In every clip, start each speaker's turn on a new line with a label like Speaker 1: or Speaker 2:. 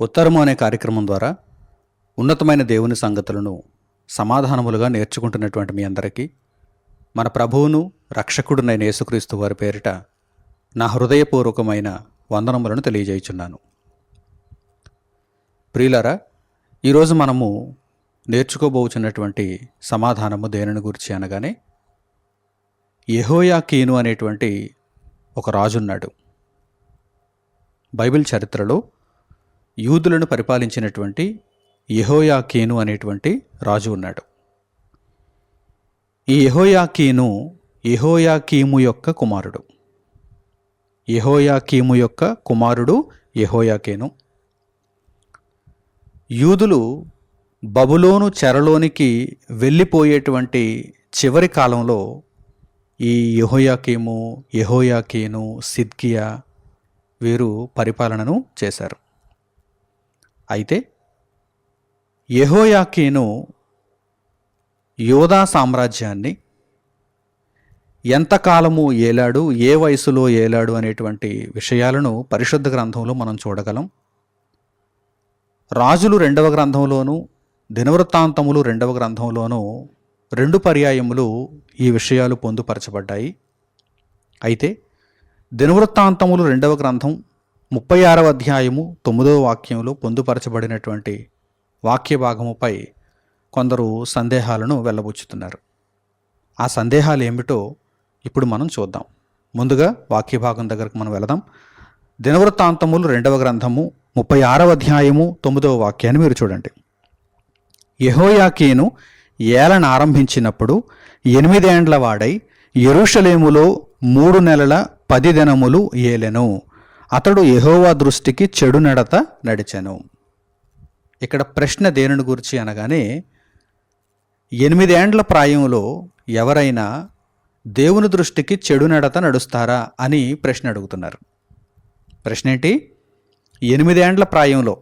Speaker 1: ఉత్తరము అనే కార్యక్రమం ద్వారా ఉన్నతమైన దేవుని సంగతులను సమాధానములుగా నేర్చుకుంటున్నటువంటి మీ అందరికీ మన ప్రభువును రక్షకుడునైన యేసుక్రీస్తు వారి పేరిట నా హృదయపూర్వకమైన వందనములను తెలియజేయుచున్నాను. ప్రియులారా ఈరోజు మనము నేర్చుకోబోచున్నటువంటి సమాధానము దేనిని గురించి అనగానే యెహోయాకీను అనేటువంటి ఒక రాజున్నాడు. బైబిల్ చరిత్రలో యూదులను పరిపాలించినటువంటి యహోయాకీను అనేటువంటి రాజు ఉన్నాడు. ఈ యహోయాకీను యహోయాకీము యొక్క కుమారుడు. యహోయాకీము యొక్క కుమారుడు యెహోయాకీను. యూదులు బబులోను చెరలోనికి వెళ్ళిపోయేటువంటి చివరి కాలంలో ఈ యహోయాకీము యహోయాకీను సిద్కియా వీరు పరిపాలనను చేశారు. అయితే యహోయాకీను యోధా సామ్రాజ్యాన్ని ఎంతకాలము ఏలాడు ఏ వయసులో ఏలాడు అనేటువంటి విషయాలను పరిశుద్ధ గ్రంథంలో మనం చూడగలం. రాజులు రెండవ గ్రంథంలోనూ దినవృత్తాంతములు రెండవ గ్రంథంలోనూ రెండు పర్యాయములు ఈ విషయాలు పొందుపరచబడ్డాయి. అయితే దినవృత్తాంతములు రెండవ గ్రంథం ముప్పై ఆరవ అధ్యాయము తొమ్మిదవ వాక్యంలో పొందుపరచబడినటువంటి వాక్య భాగముపై కొందరు సందేహాలను వెళ్ళబుచ్చుతున్నారు. ఆ సందేహాలు ఏమిటో ఇప్పుడు మనం చూద్దాం. ముందుగా వాక్య భాగం దగ్గరకు మనం వెళదాం. దినవృత్తాంతములు రెండవ గ్రంథము ముప్పై ఆరవ అధ్యాయము తొమ్మిదవ వాక్యాన్ని మీరు చూడండి. యహోయాకీను ఏలన ఆరంభించినప్పుడు ఎనిమిదేండ్ల వాడై ఎరుషలేములో మూడు నెలల పది దినములు ఏలెను. అతడు యహోవా దృష్టికి చెడు నడత నడిచెను. ఇక్కడ ప్రశ్న దేనిని గురించి అనగానే ఎనిమిదేండ్ల ప్రాయంలో ఎవరైనా దేవుని దృష్టికి చెడు నడత నడుస్తారా అని ప్రశ్న అడుగుతున్నారు. ప్రశ్న ఏంటి? ఎనిమిదేండ్ల ప్రాయంలో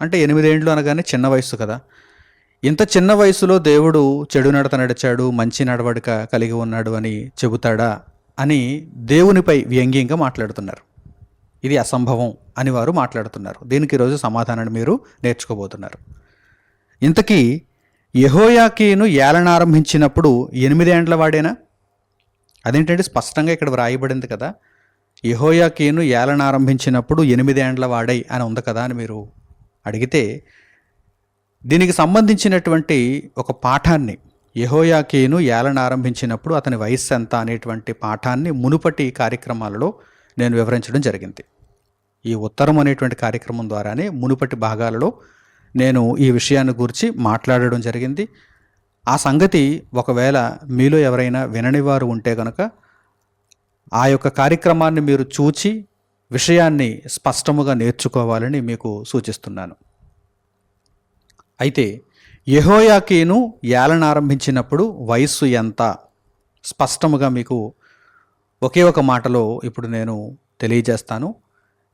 Speaker 1: అంటే ఎనిమిదేండ్లు అనగానే చిన్న వయసు కదా. ఇంత చిన్న వయసులో దేవుడు చెడు నడత నడిచాడు మంచి నడవడిక కలిగి ఉన్నాడు అని చెబుతాడా అని దేవునిపై వ్యంగ్యంగా మాట్లాడుతున్నారు. ఇది అసంభవం అని వారు మాట్లాడుతున్నారు. దీనికి ఈరోజు సమాధానాన్ని మీరు నేర్చుకోబోతున్నారు. ఇంతకీ యహోయాకీను ఏలనారంభించినప్పుడు ఎనిమిదేండ్ల వాడేనా? అదేంటంటే స్పష్టంగా ఇక్కడ వ్రాయబడింది కదా. యహోయాకీను ఏలనారంభించినప్పుడు ఎనిమిదేండ్ల వాడై అని ఉంది కదా అని మీరు అడిగితే దీనికి సంబంధించినటువంటి ఒక పాఠాన్ని యహోయాకీను ఏలనారంభించినప్పుడు అతని వయస్సు ఎంత అనేటువంటి పాఠాన్ని మునుపటి కార్యక్రమాలలో నేను వివరించడం జరిగింది. ఈ ఉత్తరం అనేటువంటి కార్యక్రమం ద్వారానే మునుపటి భాగాలలో నేను ఈ విషయాన్ని గురించి మాట్లాడడం జరిగింది. ఆ సంగతి ఒకవేళ మీలో ఎవరైనా వినని వారు ఉంటే కనుక ఆ యొక్క కార్యక్రమాన్ని మీరు చూచి విషయాన్ని స్పష్టముగా నేర్చుకోవాలని మీకు సూచిస్తున్నాను. అయితే యహోయాకీను ఏలన ఆరంభించినప్పుడు వయస్సు ఎంత? స్పష్టముగా మీకు ఒకే ఒక మాటలో ఇప్పుడు నేను తెలియజేస్తాను.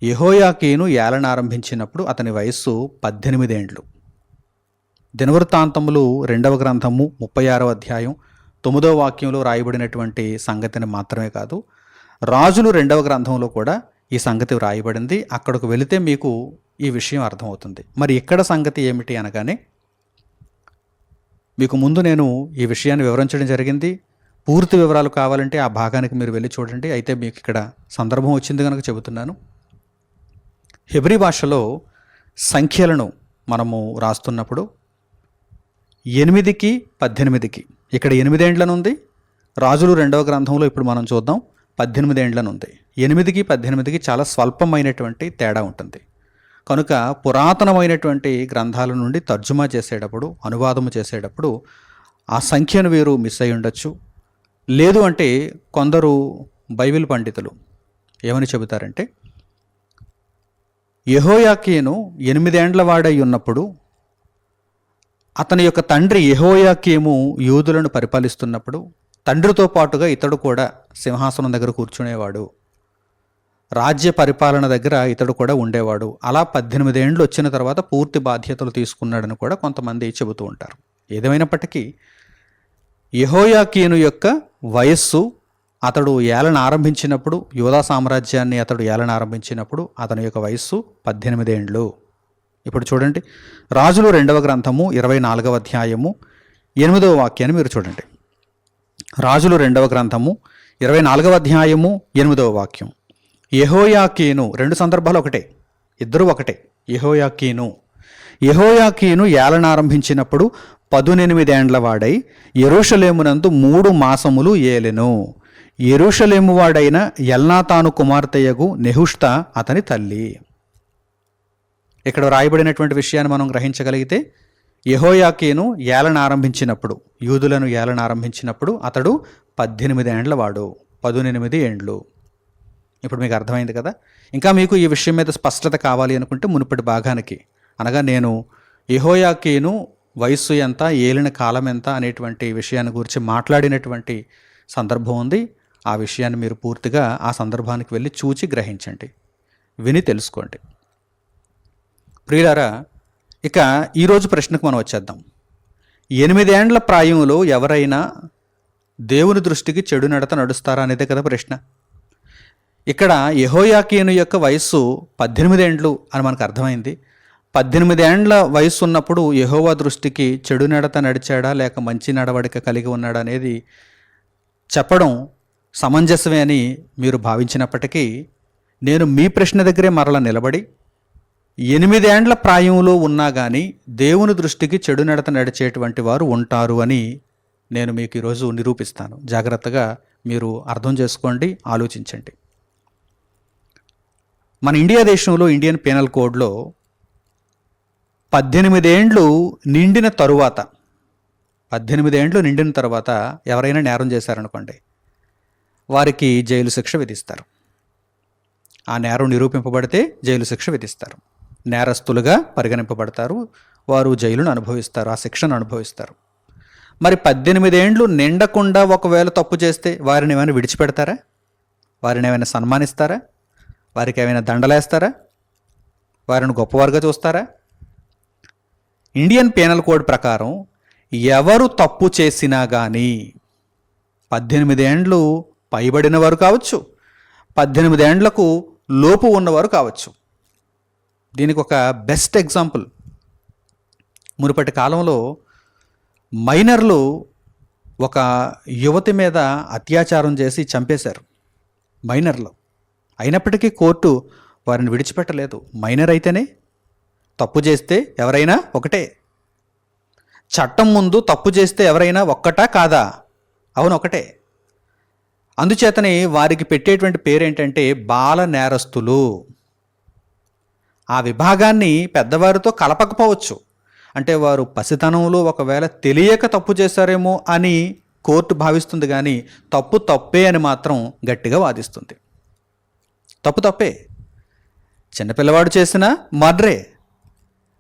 Speaker 1: యహోయాకీను ఏలనారంభించినప్పుడు అతని వయస్సు పద్దెనిమిదేండ్లు దినవృత్తాంతములు రెండవ గ్రంథము ముప్పై ఆరవ అధ్యాయం తొమ్మిదవ వాక్యంలో రాయబడినటువంటి సంగతిని మాత్రమే కాదు రాజులు రెండవ గ్రంథంలో కూడా ఈ సంగతి వ్రాయబడింది. అక్కడకు వెళితే మీకు ఈ విషయం అర్థమవుతుంది. మరి ఇక్కడ సంగతి ఏమిటి అనగానే మీకు ముందు నేను ఈ విషయాన్ని వివరించడం జరిగింది. పూర్తి వివరాలు కావాలంటే ఆ భాగానికి మీరు వెళ్ళి చూడండి. అయితే మీకు ఇక్కడ సందర్భం వచ్చింది కనుక చెబుతున్నాను. హెబ్రి భాషలో సంఖ్యలను మనము రాస్తున్నప్పుడు ఎనిమిదికి పద్దెనిమిదికి. ఇక్కడ ఎనిమిదేండ్లనుంది రాజులు రెండవ గ్రంథంలో ఇప్పుడు మనం చూద్దాం. పద్దెనిమిదేండ్లనుంది ఎనిమిదికి పద్దెనిమిదికి చాలా స్వల్పమైనటువంటి తేడా ఉంటుంది. కనుక పురాతనమైనటువంటి గ్రంథాల నుండి తర్జుమా చేసేటప్పుడు అనువాదము చేసేటప్పుడు ఆ సంఖ్యను వీరు మిస్ అయి ఉండొచ్చు. లేదు అంటే కొందరు బైబిల్ పండితులు ఏమని చెబుతారంటే యహోయాకీను ఎనిమిదేండ్ల వాడై ఉన్నప్పుడు అతని యొక్క తండ్రి యహోయాకీము యూదులను పరిపాలిస్తున్నప్పుడు తండ్రితో పాటుగా ఇతడు కూడా సింహాసనం దగ్గర కూర్చునేవాడు. రాజ్య పరిపాలన దగ్గర ఇతడు కూడా ఉండేవాడు. అలా పద్దెనిమిది ఏండ్లు వచ్చిన తర్వాత పూర్తి బాధ్యతలు తీసుకున్నాడని కూడా కొంతమంది చెబుతూ ఉంటారు. ఏదేమైనప్పటికీ యహోయాకీను యొక్క వయస్సు అతడు ఏలన ఆరంభించినప్పుడు యోధా సామ్రాజ్యాన్ని అతడు ఏలన ఆరంభించినప్పుడు అతని యొక్క వయస్సు పద్దెనిమిదేండ్లు ఇప్పుడు చూడండి రాజులు రెండవ గ్రంథము ఇరవై నాలుగవ అధ్యాయము ఎనిమిదవ వాక్యాన్ని మీరు చూడండి. రాజులు రెండవ గ్రంథము ఇరవై నాలుగవ అధ్యాయము ఎనిమిదవ వాక్యం. యహోయాకీను రెండు సందర్భాలు ఒకటే ఇద్దరు ఒకటే. యహోయాకీను యెహోయాకీను ఏలనారంభించినప్పుడు పదునెనిమిదేండ్ల వాడై ఎరుషలేమునందు మూడు మాసములు ఏలెను. ఎరుషలేమువాడైన ఎల్నాతాను కుమార్తెయగు నెహుష్త అతని తల్లి. ఇక్కడ రాయబడినటువంటి విషయాన్ని మనం గ్రహించగలిగితే యహోయాకేను ఏలన ఆరంభించినప్పుడు యూదులను ఏలన ఆరంభించినప్పుడు అతడు పద్దెనిమిది ఏండ్ల వాడు పదునెనిమిది ఏండ్లు. ఇప్పుడు మీకు అర్థమైంది కదా? ఇంకా మీకు ఈ విషయం మీద స్పష్టత కావాలి అనుకుంటే మునుపటి భాగానికి. అనగా నేను యహోయాకేను వయస్సు ఎంత ఏలిన కాలం ఎంత అనేటువంటి విషయాన్ని గురించి మాట్లాడినటువంటి సందర్భం ఉంది. ఆ విషయాన్ని మీరు పూర్తిగా ఆ సందర్భానికి వెళ్ళి చూచి గ్రహించండి. విని తెలుసుకోండి. ప్రియులారా ఇక ఈరోజు ప్రశ్నకు మనం వచ్చేద్దాం. ఎనిమిదేండ్ల ప్రాయంలో ఎవరైనా దేవుని దృష్టికి చెడు నడత నడుస్తారా అనేదే కదా ప్రశ్న. ఇక్కడ యహోయాకీను యొక్క వయస్సు పద్దెనిమిదేండ్లు అని మనకు అర్థమైంది. పద్దెనిమిదేండ్ల వయస్సు ఉన్నప్పుడు యహోవా దృష్టికి చెడు నడత నడిచాడా లేక మంచి నడవడిక కలిగి ఉన్నాడా అనేది చెప్పడం సమంజసమే అని మీరు భావించినప్పటికీ నేను మీ ప్రశ్న దగ్గరే మరల నిలబడి ఎనిమిదేండ్ల ప్రాయంలో ఉన్నా కానీ దేవుని దృష్టికి చెడు నడత నడిచేటువంటి వారు ఉంటారు అని నేను మీకు ఈరోజు నిరూపిస్తాను. జాగ్రత్తగా మీరు అర్థం చేసుకోండి ఆలోచించండి. మన ఇండియా దేశంలో ఇండియన్ పీనల్ కోడ్లో పద్దెనిమిదేండ్లు నిండిన తరువాత పద్దెనిమిదేండ్లు నిండిన తర్వాత ఎవరైనా నేరం చేశారనుకోండి వారికి జైలు శిక్ష విధిస్తారు. ఆ నేరం నిరూపింపబడితే జైలు శిక్ష విధిస్తారు. నేరస్తులుగా పరిగణింపబడతారు. వారు జైలును అనుభవిస్తారు. ఆ శిక్షను అనుభవిస్తారు. మరి పద్దెనిమిదేండ్లు నిండకుండా ఒకవేళ తప్పు చేస్తే వారిని ఏమైనా విడిచిపెడతారా? వారిని ఏమైనా సన్మానిస్తారా? వారికి ఏమైనా దండలేస్తారా? వారిని గొప్పవారుగా చూస్తారా? ఇండియన్ పీనల్ కోడ్ ప్రకారం ఎవరు తప్పు చేసినా కానీ పద్దెనిమిదేండ్లు పైబడిన వారు కావచ్చు పద్దెనిమిదేండ్లకు లోపు ఉన్నవారు కావచ్చు. దీనికి ఒక బెస్ట్ ఎగ్జాంపుల్ మునుపటి కాలంలో మైనర్లు ఒక యువతి మీద అత్యాచారం చేసి చంపేశారు. మైనర్లు. అయినప్పటికీ కోర్టు వారిని విడిచిపెట్టలేదు. మైనర్ అయితేనే తప్పు చేస్తే ఎవరైనా ఒకటే. చట్టం ముందు తప్పు చేస్తే ఎవరైనా ఒక్కటా కాదా? అవును ఒకటే. అందుచేతనే వారికి పెట్టేటువంటి పేరేంటంటే బాల నేరస్తులు ఆ విభాగాన్ని పెద్దవారితో కలపకపోవచ్చు. అంటే వారు పసితనంలో ఒకవేళ తెలియక తప్పు చేశారేమో అని కోర్టు భావిస్తుంది కానీ తప్పు తప్పే అని మాత్రం గట్టిగా వాదిస్తుంది. తప్పు తప్పే. చిన్నపిల్లవాడు చేసిన మర్డరే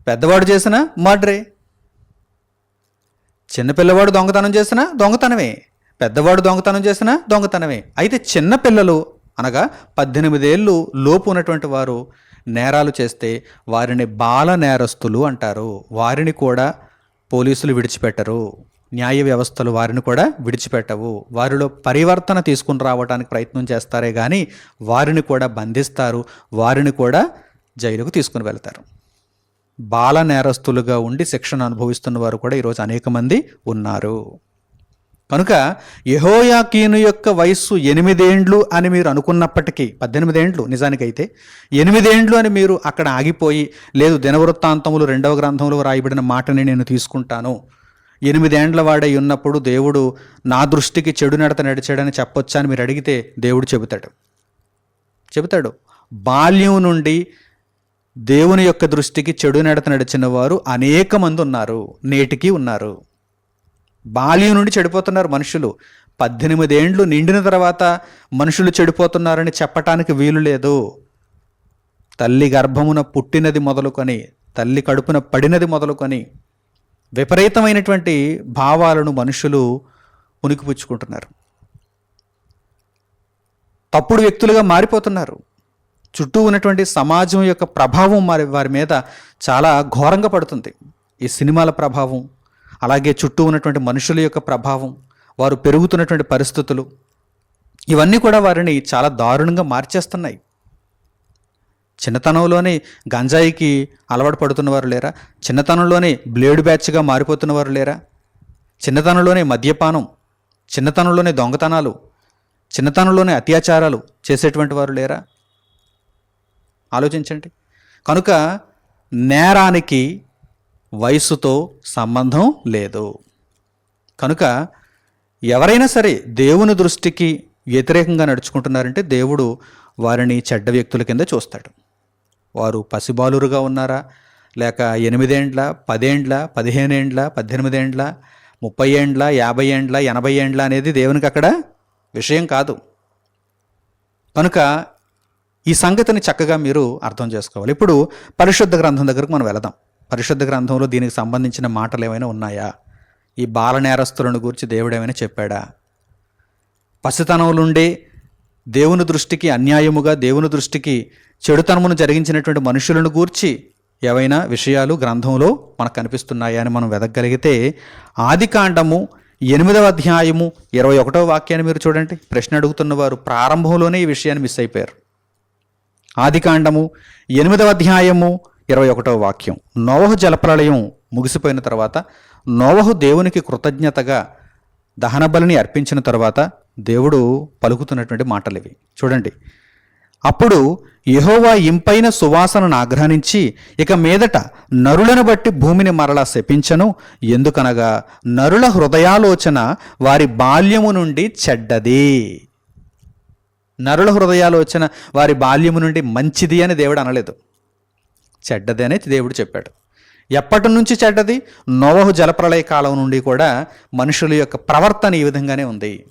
Speaker 1: పెద్దవాడు చేసిన మర్డరే చిన్నపిల్లవాడు దొంగతనం చేసినా దొంగతనమే. పెద్దవాడు దొంగతనం చేసినా దొంగతనమే. అయితే చిన్నపిల్లలు అనగా పద్దెనిమిదేళ్ళు లోపు ఉన్నటువంటి వారు నేరాలు చేస్తే వారిని బాల నేరస్తులు అంటారు. వారిని కూడా పోలీసులు విడిచిపెట్టరు. న్యాయ వ్యవస్థలు వారిని కూడా విడిచిపెట్టవు. వారిలో పరివర్తన తీసుకుని రావడానికి ప్రయత్నం చేస్తారే కానీ వారిని కూడా బంధిస్తారు. వారిని కూడా జైలుకు తీసుకుని వెళ్తారు. బాల నేరస్తులుగా ఉండి శిక్షణ అనుభవిస్తున్న వారు కూడా ఈరోజు అనేక మంది ఉన్నారు. కనుక యహోయాకీను యొక్క వయస్సు ఎనిమిదేండ్లు అని మీరు అనుకున్నప్పటికీ పద్దెనిమిదేండ్లు నిజానికైతే ఎనిమిదేండ్లు అని మీరు అక్కడ ఆగిపోయి లేదు దినవృత్తాంతములు రెండవ గ్రంథంలో రాయబడిన మాటని నేను తీసుకుంటాను. ఎనిమిదేండ్ల వాడై ఉన్నప్పుడు దేవుడు నా దృష్టికి చెడు నడత నడిచాడని చెప్పొచ్చా అని మీరు అడిగితే దేవుడు చెబుతాడు. చెబుతాడు. బాల్యం నుండి దేవుని యొక్క దృష్టికి చెడు నడత నడిచిన వారు అనేక మంది ఉన్నారు నేటికి ఉన్నారు. బాల్యం నుండి చెడిపోతున్నారు మనుషులు. పద్దెనిమిదేండ్లు నిండిన తర్వాత మనుషులు చెడిపోతున్నారని చెప్పటానికి వీలు లేదు. తల్లి గర్భమున పుట్టినది మొదలుకొని తల్లి కడుపున పడినది మొదలుకొని విపరీతమైనటువంటి భావాలను మనుషులు ఉనికిపుచ్చుకుంటున్నారు తప్పుడు వ్యక్తులుగా మారిపోతున్నారు. చుట్టూ ఉన్నటువంటి సమాజం యొక్క ప్రభావం వారి వారి మీద చాలా ఘోరంగా పడుతుంది. ఈ సినిమాల ప్రభావం అలాగే చుట్టూ ఉన్నటువంటి మనుషుల యొక్క ప్రభావం వారు పెరుగుతున్నటువంటి పరిస్థితులు ఇవన్నీ కూడా వారిని చాలా దారుణంగా మార్చేస్తున్నాయి. చిన్నతనంలోనే గంజాయికి అలవాటు పడుతున్నవారు లేరా? చిన్నతనంలోనే బ్లేడ్ బ్యాచ్గా మారిపోతున్నవారు లేరా? చిన్నతనంలోనే మద్యపానం చిన్నతనంలోనే దొంగతనాలు చిన్నతనంలోనే అత్యాచారాలు చేసేటువంటి వారు లేరా? ఆలోచించండి. కనుక నేరానికి వయసుతో సంబంధం లేదు. కనుక ఎవరైనా సరే దేవుని దృష్టికి వ్యతిరేకంగా నడుచుకుంటున్నారంటే దేవుడు వారిని చెడ్డ వ్యక్తుల కింద చూస్తాడు. వారు పసిబాలురుగా ఉన్నారా? లేక ఎనిమిదేండ్ల పదేండ్ల పదిహేనేండ్ల పద్దెనిమిదేండ్ల ముప్పై ఏండ్ల యాభై ఏండ్ల ఎనభై ఏండ్ల అనేది దేవునికి అక్కడ విషయం కాదు. కనుక ఈ సంగతిని చక్కగా మీరు అర్థం చేసుకోవాలి. ఇప్పుడు పరిశుద్ధ గ్రంథం దగ్గరకు మనం వెళదాం. పరిశుద్ధ గ్రంథంలో దీనికి సంబంధించిన మాటలు ఏమైనా ఉన్నాయా? ఈ బాల నేరస్తులను గురించి దేవుడు ఏమైనా చెప్పాడా? పసితనం దేవుని దృష్టికి అన్యాయముగా దేవుని దృష్టికి చెడుతనమును జరిగించినటువంటి మనుషులను గూర్చి ఏవైనా విషయాలు గ్రంథంలో మనకు కనిపిస్తున్నాయా అని మనం వెదగలిగితే ఆది కాండము ఎనిమిదవ అధ్యాయము ఇరవై ఒకటవ వాక్యాన్ని మీరు చూడండి. ప్రశ్న అడుగుతున్న వారు ప్రారంభంలోనే ఈ విషయాన్ని మిస్ అయిపోయారు. ఆదికాండము ఎనిమిదవ అధ్యాయము ఇరవై ఒకటవ వాక్యం. నోవహు జలప్రళయం ముగిసిపోయిన తర్వాత నోవహు దేవునికి కృతజ్ఞతగా దహనబలిని అర్పించిన తర్వాత దేవుడు పలుకుతున్నటువంటి మాటలు ఇవి చూడండి. అప్పుడు యహోవా ఇంపైన సువాసనను ఆగ్రహించి ఇక మీదట నరులను బట్టి భూమిని మరలా శపించను. ఎందుకనగా నరుల హృదయాలోచన వారి బాల్యము నుండి చెడ్డది. నరుల హృదయాలోచన వారి బాల్యము నుండి మంచిది అని దేవుడు అనలేదు. చెడ్డది అని దేవుడు చెప్పాడు. ఎప్పటి నుంచి చెడ్డది? నోవహు జలప్రలయ కాలం నుండి కూడా మనుషుల యొక్క ప్రవర్తన ఈ విధంగానే ఉంది.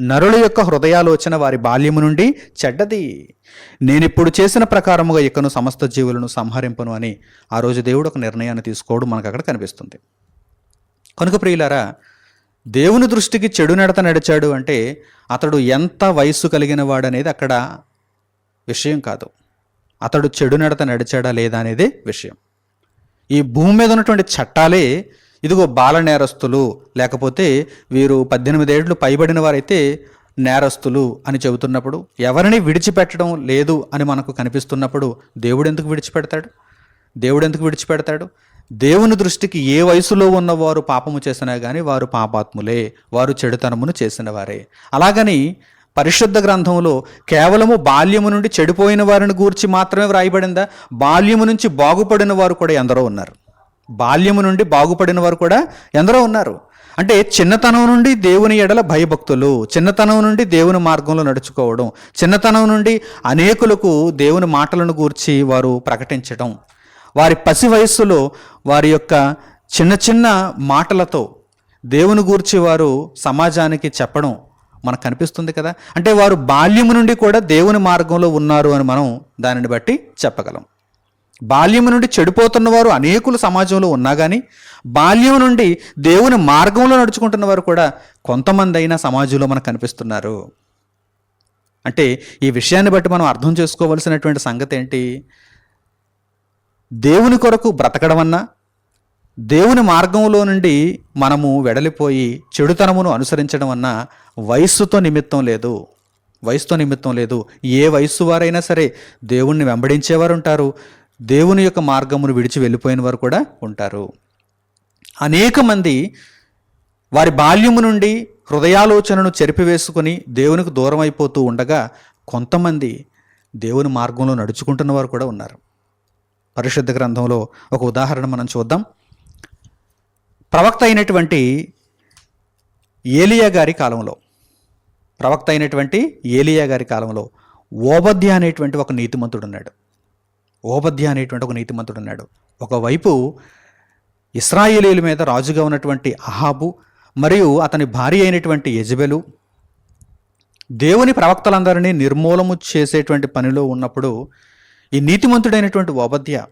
Speaker 1: నరుల యొక్క హృదయాలోచన వారి బాల్యము నుండి చెడ్డది. నేనిప్పుడు చేసిన ప్రకారముగా ఇకను సమస్త జీవులను సంహరింపను అని ఆ రోజు దేవుడు ఒక నిర్ణయాన్ని తీసుకోవడం మనకు అక్కడ కనిపిస్తుంది. కనుక ప్రియులారా దేవుని దృష్టికి చెడు నడత నడిచాడు అంటే అతడు ఎంత వయస్సు కలిగిన వాడనేది అక్కడ విషయం కాదు. అతడు చెడు నడత నడిచాడా లేదా అనేదే విషయం. ఈ భూమి మీద ఉన్నటువంటి చట్టాలే ఇదిగో బాల నేరస్తులు లేకపోతే వీరు పద్దెనిమిది ఏళ్ళు పైబడిన వారైతే నేరస్తులు అని చెబుతున్నప్పుడు ఎవరిని విడిచిపెట్టడం లేదు అని మనకు కనిపిస్తున్నప్పుడు దేవుడు ఎందుకు విడిచిపెడతాడు? దేవుడు ఎందుకు విడిచిపెడతాడు? దేవుని దృష్టికి ఏ వయసులో ఉన్నవారు పాపము చేసినా కానీ వారు పాపాత్ములే వారు చెడుతనమును చేసిన వారే. అలాగని పరిశుద్ధ గ్రంథంలో కేవలము బాల్యము నుండి చెడిపోయిన వారిని గూర్చి మాత్రమే వ్రాయబడిందా? బాల్యము నుంచి బాగుపడిన వారు కూడా ఎందరో ఉన్నారు. బాల్యము నుండి బాగుపడిన వారు కూడా ఎందరో ఉన్నారు. అంటే చిన్నతనం నుండి దేవుని ఎడల భయభక్తులు చిన్నతనం నుండి దేవుని మార్గంలో నడుచుకోవడం చిన్నతనం నుండి అనేకులకు దేవుని మాటలను గూర్చి వారు ప్రకటించడం వారి పసి వయస్సులో వారి యొక్క చిన్న చిన్న మాటలతో దేవుని గూర్చి వారు సమాజానికి చెప్పడం మనకు కనిపిస్తుంది కదా? అంటే వారు బాల్యము నుండి కూడా దేవుని మార్గంలో ఉన్నారు అని మనం దానిని బట్టి చెప్పగలం. బాల్యము నుండి చెడిపోతున్న వారు అనేకులు సమాజంలో ఉన్నా కానీ బాల్యం నుండి దేవుని మార్గంలో నడుచుకుంటున్న వారు కూడా కొంతమంది అయినా సమాజంలో మనకు కనిపిస్తున్నారు. అంటే ఈ విషయాన్ని బట్టి మనం అర్థం చేసుకోవలసినటువంటి సంగతి ఏంటి? దేవుని కొరకు బ్రతకడం అన్నా దేవుని మార్గంలో నుండి మనము వెడలిపోయి చెడుతనమును అనుసరించడం అన్నా వయస్సుతో నిమిత్తం లేదు. వయసుతో నిమిత్తం లేదు. ఏ వయస్సు వారైనా సరే దేవుణ్ణి వెంబడించేవారు ఉంటారు. దేవుని యొక్క మార్గమును విడిచి వెళ్ళిపోయిన వారు కూడా ఉంటారు. అనేక మంది వారి బాల్యము నుండి హృదయాలోచనను చెరిపివేసుకుని దేవునికి దూరం అయిపోతూ ఉండగా కొంతమంది దేవుని మార్గంలో నడుచుకుంటున్న వారు కూడా ఉన్నారు. పరిశుద్ధ గ్రంథంలో ఒక ఉదాహరణ మనం చూద్దాం. ప్రవక్త అయినటువంటి ఏలియా గారి కాలంలో ప్రవక్త అయినటువంటి ఏలియా గారి కాలంలో ఓబద్య అనేటువంటి ఒక నీతిమంతుడు ఉన్నాడు. ఓబద్య అనేటువంటి ఒక నీతిమంతుడు ఉన్నాడు. ఒకవైపు ఇస్రాయేలీల మీద రాజుగా ఉన్నటువంటి అహాబు మరియు అతని భార్య అయినటువంటి యజబెలు. దేవుని ప్రవక్తలందరినీ నిర్మూలము చేసేటువంటి పనిలో ఉన్నప్పుడు ఈ నీతిమంతుడైనటువంటి ఓబద్య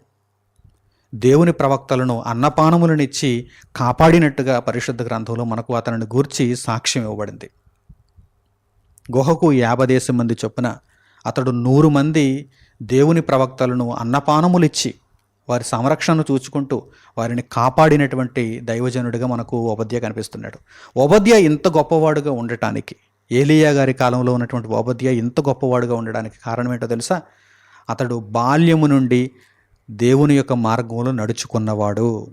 Speaker 1: దేవుని ప్రవక్తలను అన్నపానములనిచ్చి కాపాడినట్టుగా పరిశుద్ధ గ్రంథంలో మనకు అతనిని గూర్చి సాక్ష్యం ఇవ్వబడింది. గుహకు యాభై దేశం మంది చొప్పున అతడు నూరు మంది దేవుని ప్రవక్తలను అన్నపానములిచ్చి వారి సంరక్షణను చూచుకుంటూ వారిని కాపాడినటువంటి దైవజనుడిగా మనకు ఓబద్య కనిపిస్తున్నాడు. ఓబద్య ఇంత గొప్పవాడుగా ఉండటానికి ఏలియా గారి కాలంలో ఉన్నటువంటి ఓబద్య ఇంత గొప్పవాడుగా ఉండడానికి కారణం ఏంటో తెలుసా? అతడు బాల్యము నుండి దేవుని యొక్క మార్గంలో నడుచుకున్నవాడు.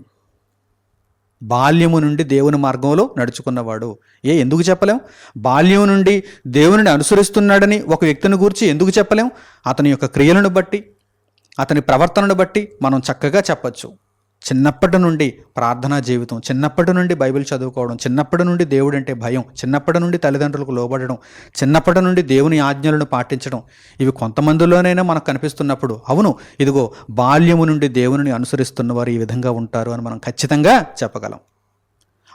Speaker 1: బాల్యము నుండి దేవుని మార్గంలో నడుచుకున్నవాడు. ఏ ఎందుకు చెప్పలేం? బాల్యం నుండి దేవునిని అనుసరిస్తున్నాడని ఒక వ్యక్తిని గురించి ఎందుకు చెప్పలేం? అతని యొక్క క్రియలను బట్టి అతని ప్రవర్తనను బట్టి మనం చక్కగా చెప్పచ్చు. చిన్నప్పటి నుండి ప్రార్థనా జీవితం చిన్నప్పటి నుండి బైబిల్ చదువుకోవడం చిన్నప్పటి నుండి దేవుడు అంటే భయం చిన్నప్పటి నుండి తల్లిదండ్రులకు లోబడడం చిన్నప్పటి నుండి దేవుని ఆజ్ఞలను పాటించడం ఇవి కొంతమందిలోనైనా మనకు కనిపిస్తున్నప్పుడు అవును ఇదిగో బాల్యము నుండి దేవుని అనుసరిస్తున్న వారు ఈ విధంగా ఉంటారు అని మనం ఖచ్చితంగా చెప్పగలం.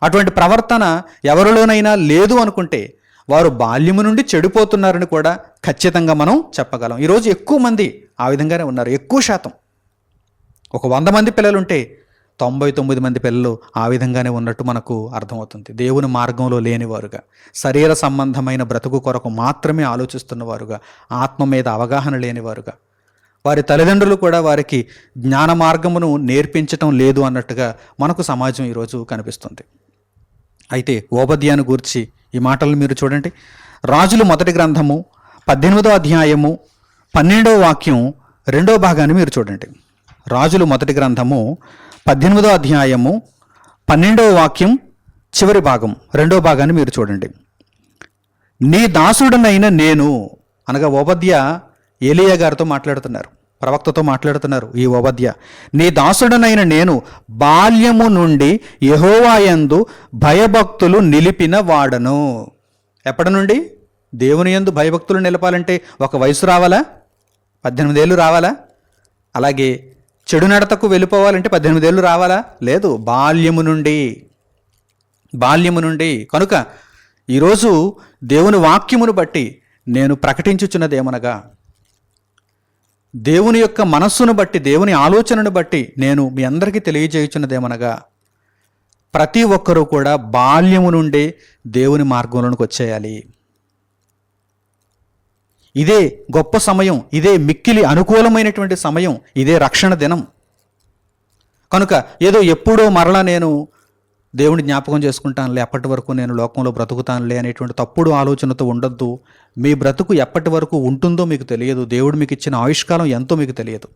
Speaker 1: అటువంటి ప్రవర్తన ఎవరిలోనైనా లేదు అనుకుంటే వారు బాల్యము నుండి చెడిపోతున్నారని కూడా ఖచ్చితంగా మనం చెప్పగలం. ఈరోజు ఎక్కువ మంది ఆ విధంగానే ఉన్నారు ఎక్కువ శాతం. ఒక వంద మంది పిల్లలుంటే తొంభై తొమ్మిది మంది పిల్లలు ఆ విధంగానే ఉన్నట్టు మనకు అర్థమవుతుంది. దేవుని మార్గంలో లేనివారుగా శరీర సంబంధమైన బ్రతుకు కొరకు మాత్రమే ఆలోచిస్తున్నవారుగా ఆత్మ మీద అవగాహన లేనివారుగా వారి తల్లిదండ్రులు కూడా వారికి జ్ఞాన మార్గమును నేర్పించటం లేదు అన్నట్టుగా మనకు సమాజం ఈరోజు కనిపిస్తుంది. అయితే ఓబద్యాను గూర్చి ఈ మాటలు మీరు చూడండి. రాజులు మొదటి గ్రంథము పద్దెనిమిదో అధ్యాయము పన్నెండవ వాక్యం రెండో భాగాన్ని మీరు చూడండి. రాజులు మొదటి గ్రంథము పద్దెనిమిదో అధ్యాయము పన్నెండవ వాక్యం చివరి భాగం. రెండో భాగాన్ని మీరు చూడండి. నీ దాసుడనైన నేను అనగా ఓబద్య ఏలియా గారితో మాట్లాడుతున్నారు. ప్రవక్తతో మాట్లాడుతున్నారు ఈ ఓబద్య. నీ దాసుడనైన నేను బాల్యము నుండి యహోవాయందు భయభక్తులు నిలిపిన వాడను. ఎప్పటి నుండి? దేవుని యందు భయభక్తులు నిలపాలంటే ఒక వయసు రావాలా? పద్దెనిమిదేళ్ళు రావాలా? అలాగే చెడు నడతకు వెళ్ళిపోవాలంటే పద్దెనిమిదేళ్ళు రావాలా? లేదు. బాల్యము నుండి బాల్యము నుండి. కనుక ఈరోజు దేవుని వాక్యమును బట్టి నేను ప్రకటించుచున్నదేమనగా దేవుని యొక్క మనస్సును బట్టి దేవుని ఆలోచనను బట్టి నేను మీ అందరికీ తెలియజేయుచున్నదేమనగా ప్రతి ఒక్కరూ కూడా బాల్యము నుండి దేవుని మార్గంలోనికి వచ్చేయాలి. ఇదే గొప్ప సమయం ఇదే మిక్కిలి అనుకూలమైనటువంటి సమయం ఇదే రక్షణ దినం. కనుక ఏదో ఎప్పుడో మరలా నేను దేవుని జ్ఞాపకం చేసుకుంటానులే అప్పటి వరకు నేను లోకంలో బ్రతుకుతానులే అనేటువంటి తప్పుడు ఆలోచనతో ఉండొద్దు. మీ బ్రతుకు ఎప్పటి వరకు ఉంటుందో మీకు తెలియదు. దేవుడు మీకు ఇచ్చిన ఆయుష్కాలం ఎంతో మీకు తెలియదు.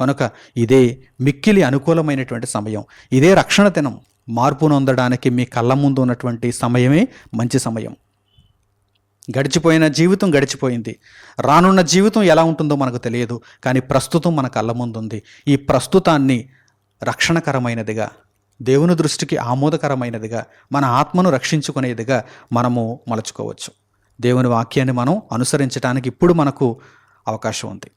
Speaker 1: కనుక ఇదే మిక్కిలి అనుకూలమైనటువంటి సమయం ఇదే రక్షణ దినం. మార్పు నొందడానికి మీ కళ్ళ ముందు ఉన్నటువంటి సమయమే మంచి సమయం. గడిచిపోయిన జీవితం గడిచిపోయింది. రానున్న జీవితం ఎలా ఉంటుందో మనకు తెలియదు కానీ ప్రస్తుతం మన కళ్ళ ముందుంది. ఈ ప్రస్తుతాన్ని రక్షణకరమైనదిగా దేవుని దృష్టికి ఆమోదకరమైనదిగా మన ఆత్మను రక్షించుకునేదిగా మనము మలుచుకోవచ్చు. దేవుని వాక్యాన్ని మనం అనుసరించడానికి ఇప్పుడు మనకు అవకాశం ఉంది.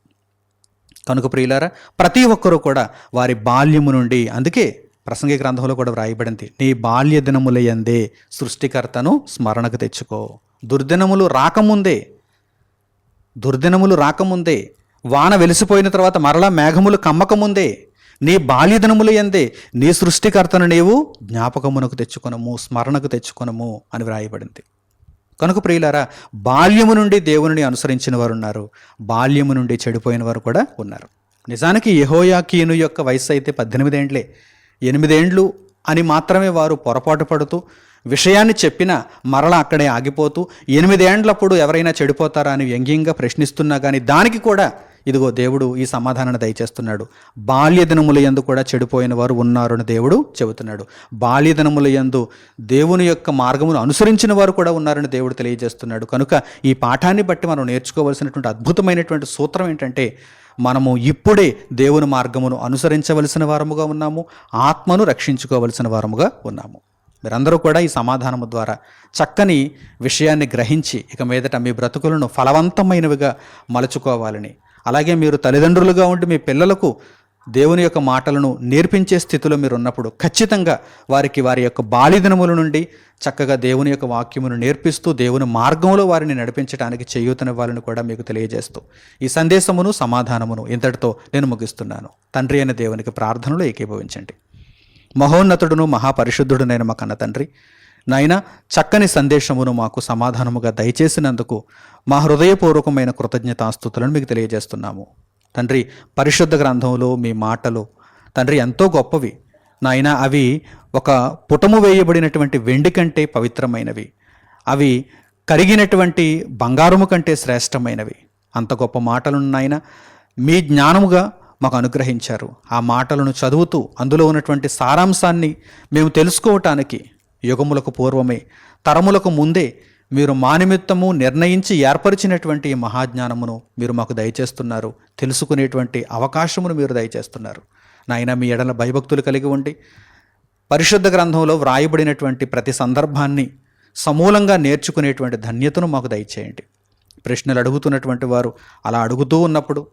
Speaker 1: కనుక ప్రియులారా ప్రతి ఒక్కరూ కూడా వారి బాల్యము నుండి అందుకే ప్రసంగి గ్రంథంలో కూడా వ్రాయబడింది నీ బాల్య దినములయందే సృష్టికర్తను స్మరణకు తెచ్చుకో. దుర్దినములు రాకముందే దుర్దినములు రాకముందే వాన వెలిసిపోయిన తర్వాత మరలా మేఘములు కమ్మకముందే నీ బాల్యదినములు ఎందే నీ సృష్టికర్తను నీవు జ్ఞాపకమునకు తెచ్చుకొనము స్మరణకు తెచ్చుకొనము అని వ్రాయబడింది. కనుక ప్రియులారా బాల్యము నుండి దేవుని అనుసరించిన వారు ఉన్నారు. బాల్యము నుండి చెడిపోయిన వారు కూడా ఉన్నారు. నిజానికి యహోయాకీను యొక్క వయసు అయితే పద్దెనిమిదేండ్లే ఎనిమిదేండ్లు అని మాత్రమే వారు పొరపాటు పడుతూ విషయాన్ని చెప్పినా మరలా అక్కడే ఆగిపోతూ ఎనిమిదేండ్లప్పుడు ఎవరైనా చెడిపోతారా అని వ్యంగ్యంగా ప్రశ్నిస్తున్నా కానీ దానికి కూడా ఇదిగో దేవుడు ఈ సమాధానాన్ని దయచేస్తున్నాడు. బాల్య దినముల యందు కూడా చెడిపోయిన వారు ఉన్నారని దేవుడు చెబుతున్నాడు. బాల్య దినముల యందు దేవుని యొక్క మార్గమును అనుసరించిన వారు కూడా ఉన్నారని దేవుడు తెలియజేస్తున్నాడు. కనుక ఈ పాఠాన్ని బట్టి మనం నేర్చుకోవలసినటువంటి అద్భుతమైనటువంటి సూత్రం ఏంటంటే మనము ఇప్పుడే దేవుని మార్గమును అనుసరించవలసిన వారముగా ఉన్నాము ఆత్మను రక్షించుకోవలసిన వారముగా ఉన్నాము. మీరందరూ కూడా ఈ సమాధానము ద్వారా చక్కని విషయాన్ని గ్రహించి ఇక మీదట మీ బ్రతుకులను ఫలవంతమైనవిగా మలుచుకోవాలని. అలాగే మీరు తల్లిదండ్రులుగా ఉండి మీ పిల్లలకు దేవుని యొక్క మాటలను నేర్పించే స్థితిలో మీరు ఉన్నప్పుడు ఖచ్చితంగా వారికి వారి యొక్క బాలిదినముల నుండి చక్కగా దేవుని యొక్క వాక్యమును నేర్పిస్తూ దేవుని మార్గంలో వారిని నడిపించడానికి చేయూతనివ్వాలని కూడా మీకు తెలియజేస్తూ ఈ సందేశమును సమాధానమును ఇంతటితో నేను ముగిస్తున్నాను. తండ్రి అయిన దేవునికి ప్రార్థనలు ఏకీభవించండి. మహోన్నతుడును మహాపరిశుద్ధుడునైన మా కన్న తండ్రి. నాయన చక్కని సందేశమును మాకు సమాధానముగా దయచేసినందుకు మా హృదయపూర్వకమైన కృతజ్ఞతాస్థుతులను మీకు తెలియజేస్తున్నాము. తండ్రి పరిశుద్ధ గ్రంథంలో మీ మాటలు తండ్రి ఎంతో గొప్పవి. నాయన అవి ఒక పుటము వేయబడినటువంటి వెండి కంటే పవిత్రమైనవి. అవి కరిగినటువంటి బంగారము కంటే శ్రేష్టమైనవి. అంత గొప్ప మాటలు నాయన. మీ జ్ఞానముగా మాకు అనుగ్రహించారు. ఆ మాటలను చదువుతూ అందులో ఉన్నటువంటి సారాంశాన్ని మేము తెలుసుకోవటానికి యుగములకు పూర్వమే తరములకు ముందే మీరు మా నిమిత్తము నిర్ణయించి ఏర్పరిచినటువంటి ఈ మహాజ్ఞానమును మీరు మాకు దయచేస్తున్నారు. తెలుసుకునేటువంటి అవకాశమును మీరు దయచేస్తున్నారు. నాయన మీ ఎడల భయభక్తులు కలిగి ఉండి పరిశుద్ధ గ్రంథంలో వ్రాయబడినటువంటి ప్రతి సందర్భాన్ని సమూలంగా నేర్చుకునేటువంటి ధన్యతను మాకు దయచేయండి. ప్రశ్నలు అడుగుతున్నటువంటి వారు అలా అడుగుతూ ఉన్నప్పుడు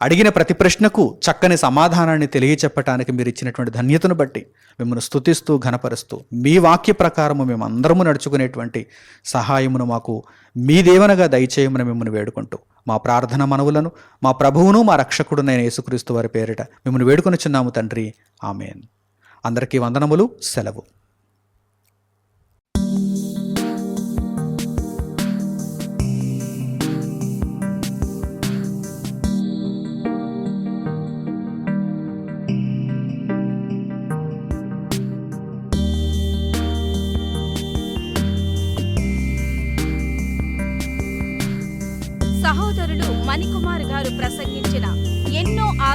Speaker 1: అడిగిన ప్రతి ప్రశ్నకు చక్కని సమాధానాన్ని తెలియచెప్పటానికి మీరు ఇచ్చినటువంటి ధన్యతను బట్టి మిమ్మల్ని స్థుతిస్తూ ఘనపరుస్తూ మీ వాక్య ప్రకారము మేము అందరము నడుచుకునేటువంటి సహాయమును మాకు మీ దేవనగా దయచేయమని మిమ్మల్ని వేడుకుంటూ మా ప్రార్థన మనవులను మా ప్రభువును మా రక్షకుడునైన యేసుక్రీస్తు వారి పేరిట మిమ్మల్ని వేడుకొని చిన్నాము తండ్రి. ఆమెన్. అందరికీ వందనములు సెలవు.